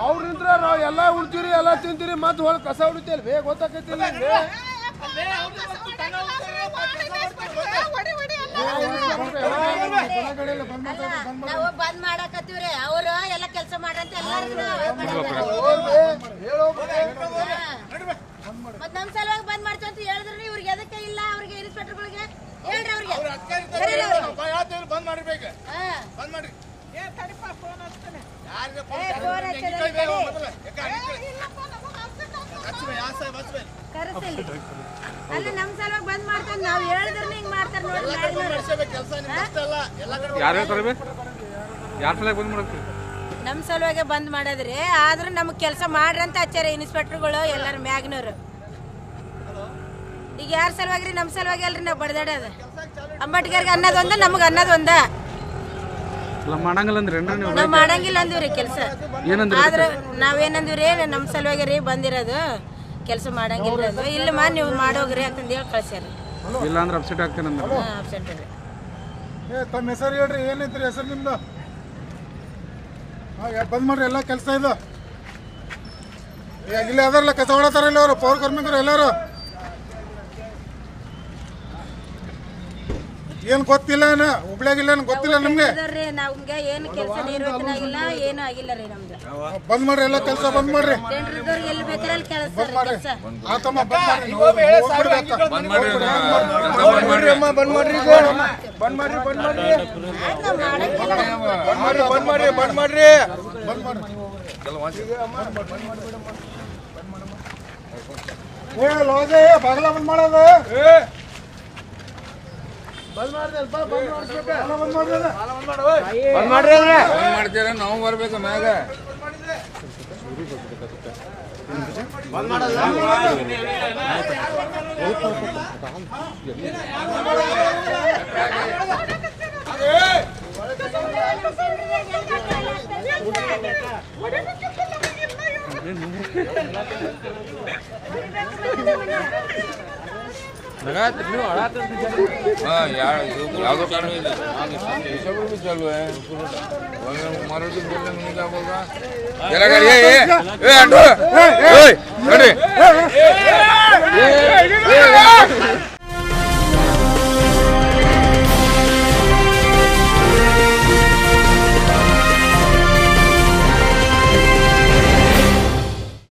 ಅವ್ರಿಂದ್ರ ನಾವ್ ಎಲ್ಲ ಎಲ್ಲ ತಿಂತೀರಿ ಮತ್ತೆ ಹೊಳ್ ಕಸ ಉಳಿತೀವಿ ಬೇ ಗೊತ್ತಾಕೈತಿಲ್ಲ ನಾವು ಬಂದ್ ಮಾಡಕತ್ತೀವ್ರಿ ಅವ್ರು ಎಲ್ಲ ಕೆಲಸ ಮಾಡ್ರಂತ ಮತ್ ನಮ್ ಸಲುವಾಗಿ ಬಂದ್ ಮಾಡ್ತೀವಿ ಅಂತ ಹೇಳಿದ್ರು ಇವ್ರಿಗೆ ಎದಕ್ಕೆ ಇಲ್ಲ ಅವ್ರಿಗೆ ಇನ್ಸ್ಪೆಕ್ಟರ್ಗಳಿಗೆ ಹೇಳ್ರಿ ಅವ್ರಿಗೆ. ಕರೀರಿ ಅವ್ರಿಗೆ. ಬಂದ್ ಮಾಡಿರ್ಬೇಕು ಹಾ. ಬಂದ್ ಮಾಡ್ರಿ. ಏ, ಫೋನ್ ಹಚ್ಚೋದು ಕಡೆ. ಕರೆಸಿಲ್ಲ. ಅಲ್ಲ ನಮ್ ಸಲುವಾಗಿ ಬಂದ್ ಮಾಡ್ತಾರ ನಾವ್ ಹೇಳಿದ್ರು ಹಿಂಗ್ ಮಾಡ್ತಾರೆ ನೋಡಿ ಮ್ಯಾಲಿನವ್ರು. ಕೆಲಸ ಯಾರು ಹೇಳ್ತಾರೆ ಬಂದ್ ಮಾಡಕ್ಕೆ ನಮ್ ಸಲುವಾಗಿ ಬಂದ್ ಮಾಡದ್ರಿ ಆದ್ರೆ ನಮ್ಗೆ ಕೆಲಸ ಮಾಡ್ರಿ ಅಂತ ಹಚ್ಚಾರ ಇನ್ಸ್ಪೆಕ್ಟರ್ಗಳು ಎಲ್ಲಾರು ಮ್ಯಾಗ್ನವ್ರು. ಈಗ ಯಾರ ಸಲುವಾಗಿ ನಮ್ ಸಲುವಾಗಿ ಅಲ್ರಿ ನಾವು ಬಡ್ದಾಡೋದು. ಅಂಬಟ್ಗರ್ಗೆ ಅನ್ನೋದೊಂದ ನಮಗ್ ಅನ್ನೋದೊಂದ. ಇಲ್ಲ ಮಾಡಂಗಿಲ್ಲ ಅಂದ್ರೆ ನಾವು? ಮಾಡಂಗಿಲ್ಲ ಅಂದಿವ್ರಿ ಕೆಲಸ. ಏನಂದ್ರಿ ಆದ್ರ ನಾವೇನಂದಿವ್ರಿ ನಮ್ಮ ಸಲುವಾಗಿ ರೀ ಬಂದಿರೋದು. ಕೆಲಸ ಮಾಡಂಗಿಲ್ಲ ಅದು ಇಲ್ಲ ಮಾ ನೀವು ಮಾಡೋಗ್ರಿ ಅಂತಂದ್ ಹೇಳಿ ಕಳ್ಸ್ಯಾರ. ಇಲ್ಲ ಅಂದ್ರೆ ಅಪ್ಸೆಟ್ ಆಗ್ತೇನೆ ಅಂದ್ರೆ ಅಬ್ಸೆಂಟ್ ರೀ ಏ ತಮ್ಮ ಹೆಸರು ಹೇಳ್ರಿ ಏನೈತ್ರಿ ಹೆಸರು ನಿಮ್ದು? ಹಾ, ಬಂದ್ ಮಾಡ್ರಿ ಎಲ್ಲ ಕೆಲಸ ಇದು. ಏ, ಇಲ್ಲಿ ಅದಾರಲ್ಲ ಕಸ ಹೊಡತಾರ ಇಲ್ಲ ಅವರು ಪೌರ ಕಾರ್ಮಿಕರು ಎಲ್ಲಾರು. ಏನ್ ಗೊತ್ತಿಲ್ಲ ಏನ? ಹುಬ್ಳ್ಯಾಗಿಲ್ಲ ಗೊತ್ತಿಲ್ಲ ನಿಮ್ಗೆ? ಏನು ಕೆಲಸ ನಿರ್ವಹಣೆ ಏನು ಆಗಿಲ್ಲ ರೀ ನಮ್ದು. ಬಂದ್ ಮಾಡ್ರಿ ಎಲ್ಲ ಕೆಲಸ ಬಂದ್ ಮಾಡ್ರಿ. ಎಲ್ಲಿ ಕೆಲಸ ಕೆಲಸ. ಆತಮ್ಮ ಬಂದ್ ಮಾಡ್ರಿ ನೀವು ಬಂದ್ ಮಾಡ್ರಿ ಬಂದ್ ಮಾಡ್ರಿ ಅಮ್ಮ ಬಂದ್ ಮಾಡ್ರಿ. ಬಂದ್ ಮಾಡ್ರಿ ಬಂದ್ ಮಾಡ್ರಿ. ಬಂದ್ ಮಾಡ್ರಿ ಬಂದ್ ಮಾಡ್ರಿ ಬಂದ್ ಮಾಡ್ರಿ. ಬಾಗಲ ಬಂದ್ ಮಾಡೋದು. ಬಂದ್ ಬಂದ್ ಬಂದ್ ಮಾಡ್ರಿ ಅದು. ಬಂದ್ ಮಾಡ್ರಿ. ಅಂದ್ರೆ. ಮಾಡ್ತೀರ? ನಾವು ಬರ್ಬೇಕು ಮ್ಯಾಗ. हाँ यार यादव कानून ऐसा भी चालू है मारो तो बोलने में क्या बोल रहा चला कर ये ये ए अंडो ए ए